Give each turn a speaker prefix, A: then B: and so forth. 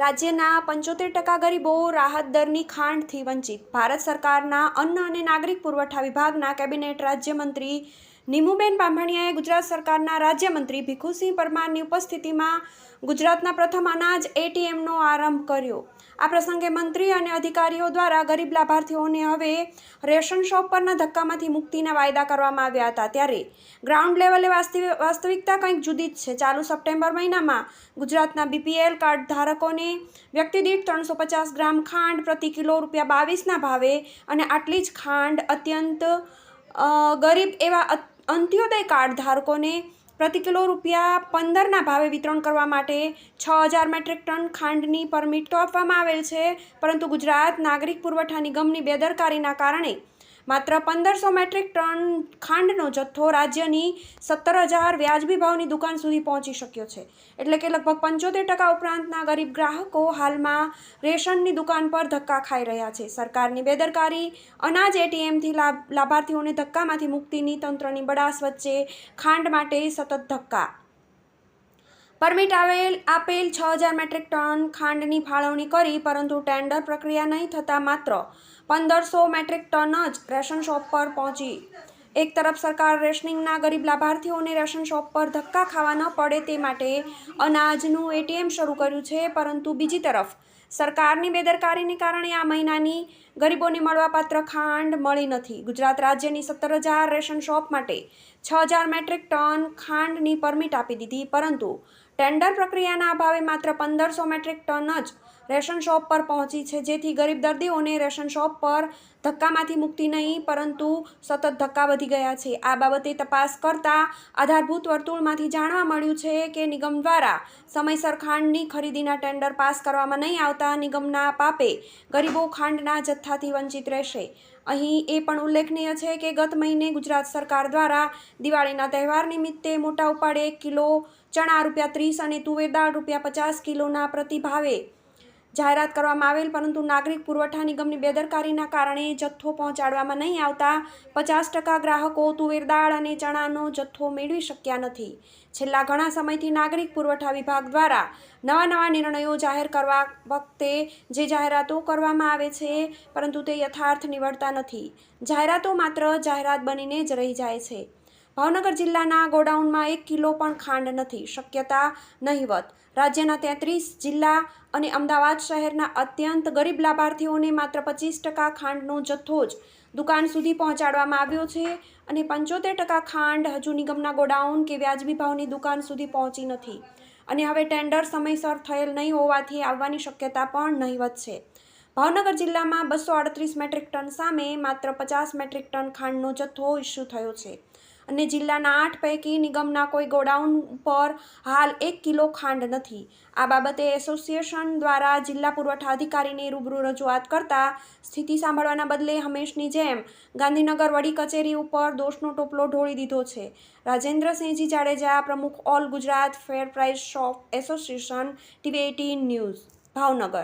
A: રાજ્યના પંચોતેર ટકા ગરીબો રાહત દરની ખાંડથી વંચિત. ભારત સરકારના અન્ન અને નાગરિક પુરવઠા વિભાગના કેબિનેટ રાજ્યમંત્રી નીમુબેન બાંભણિયાએ ગુજરાત સરકારના રાજ્યમંત્રી ભીખુસિંહ પરમારની ઉપસ્થિતિમાં ગુજરાતના પ્રથમ અનાજ એટીએમનો આરંભ કર્યો. આ પ્રસંગે મંત્રી અને અધિકારીઓ દ્વારા ગરીબ લાભાર્થીઓને હવે રેશન શોપ પરના ધક્કામાંથી મુક્તિના વાયદા કરવામાં આવ્યા હતા. ત્યારે ગ્રાઉન્ડ લેવલે વાસ્તવિકતા કંઈક જુદી જ છે. ચાલુ સપ્ટેમ્બર મહિનામાં ગુજરાતના બીપીએલ કાર્ડ ધારકોને વ્યક્તિ દીઠ ત્રણસો પચાસ ગ્રામ ખાંડ પ્રતિ કિલો રૂપિયા બાવીસના ભાવે અને આટલી જ ખાંડ અત્યંત ગરીબ એવા અંત્યોદય કાર્ડ ધારકોને પ્રતિ કિલો રૂપિયા પંદરના ભાવે વિતરણ કરવા માટે છ હજાર મેટ્રિક ટન ખાંડની પરમિટ તો આપવામાં આવેલ છે, પરંતુ ગુજરાત નાગરિક પુરવઠા નિગમની બેદરકારીના કારણે માત્ર પંદરસો મેટ્રિક ટન ખાંડનો જથ્થો રાજ્યની સત્તર હજાર વ્યાજબી ભાવની દુકાન સુધી પહોંચી શક્યો છે. એટલે કે લગભગ પંચોતેર ટકા ઉપરાંતના ગરીબ ગ્રાહકો હાલમાં રેશનની દુકાન પર ધક્કા ખાઈ રહ્યા છે. સરકારની બેદરકારી, અનાજ એટીએમથી લાભ, લાભાર્થીઓને ધક્કામાંથી મુક્તિની તંત્રની બડાસ વચ્ચે ખાંડ માટે સતત ધક્કા પરમિટ આવેલ, આપેલ છ હજાર મેટ્રિક ટન ખાંડની ફાળવણી કરી, પરંતુ ટેન્ડર પ્રક્રિયા નહીં થતાં માત્ર પંદરસો મેટ્રિક ટન જ રેશન શોપ પર પહોંચી. એક તરફ સરકાર રેશનિંગના ગરીબ લાભાર્થીઓને રેશન શોપ પર ધક્કા ખાવા ન પડે તે માટે અનાજનું એટીએમ શરૂ કર્યું છે, પરંતુ બીજી તરફ સરકારની બેદરકારીને કારણે આ મહિનાની ગરીબોને મળવાપાત્ર ખાંડ મળી નથી. ગુજરાત રાજ્યની સત્તર હજાર રેશન શોપ માટે છ હજાર મેટ્રિક ટન ખાંડની પરમિટ આપી દીધી, પરંતુ ટેન્ડર પ્રક્રિયાના અભાવે માત્ર પંદરસો મેટ્રિક ટન જ રેશન શોપ પર પહોંચી છે. જેથી ગરીબ દર્દીઓને રેશન શોપ પર ધક્કામાંથી મુક્તિ નહીં, પરંતુ સતત ધક્કા વધી ગયા છે. આ બાબતે તપાસ કરતા આધારભૂત વર્તુળમાંથી જાણવા મળ્યું છે કે નિગમ દ્વારા સમયસર ખાંડની ખરીદીના ટેન્ડર પાસ કરવામાં નહીં આવતા નિગમના પાપે ગરીબો ખાંડના જથ્થાથી વંચિત રહેશે. અહીં એ પણ ઉલ્લેખનીય છે કે ગત મહિને ગુજરાત સરકાર દ્વારા દિવાળીના તહેવાર નિમિત્તે મોટા ઉપાડે કિલો ચણા રૂપિયા ત્રીસ અને તુવેર દાળ રૂપિયા પચાસ કિલોના પ્રતિભાવે જાહેરાત કરવામાં આવેલ, પરંતુ નાગરિક પુરવઠા નિગમની બેદરકારીના કારણે જથ્થો પહોંચાડવામાં નહીં આવતા. પચાસ ટકા ગ્રાહકો તુવેર દાળ અને ચણાનો જથ્થો મેળવી શક્યા નથી. છેલ્લા ઘણા સમયથી નાગરિક પુરવઠા વિભાગ દ્વારા નવા નવા નિર્ણયો જાહેર કરવા વખતે જે જાહેરાતો કરવામાં આવે છે, પરંતુ તે યથાર્થ નીવડતા નથી. જાહેરાતો માત્ર જાહેરાત બનીને જ રહી જાય છે. ભાવનગર જિલ્લાના ગોડાઉનમાં એક કિલો પણ ખાંડ નથી, શક્યતા નહિવત. રાજ્યના તેત્રીસ જિલ્લા અને અમદાવાદ શહેરના અત્યંત ગરીબ લાભાર્થીઓને માત્ર પચીસ ટકા ખાંડનો જથ્થો જ દુકાન સુધી પહોંચાડવામાં આવ્યો છે અને પંચોતેર ટકા ખાંડ હજુ નિગમના ગોડાઉન કે વ્યાજબી ભાવની દુકાન સુધી પહોંચી નથી. અને હવે ટેન્ડર સમયસર થયેલ નહીં હોવાથી આવવાની શક્યતા પણ નહિવત છે. ભાવનગર જિલ્લામાં બસો આડત્રીસ મેટ્રિક ટન સામે માત્ર પચાસ મેટ્રિક ટન ખાંડનો જથ્થો ઇસ્યુ થયો છે. અને જિલ્લાના આઠ પૈકી નિગમના કોઈ ગોડાઉન પર હાલ એક કિલો ખાંડ નથી. આ બાબતે એસોસિએશન દ્વારા જિલ્લા પુરવઠા અધિકારીને રૂબરૂ રજૂઆત કરતા સ્થિતિ સાંભળવાના બદલે હંમેશની જેમ ગાંધીનગર વડી કચેરી ઉપર દોષનો ટોપલો ઢોળી દીધો છે. રાજેન્દ્રસિંહજી જાડેજા, પ્રમુખ all Gujarat fair price shop association, TV news, Bhavnagar.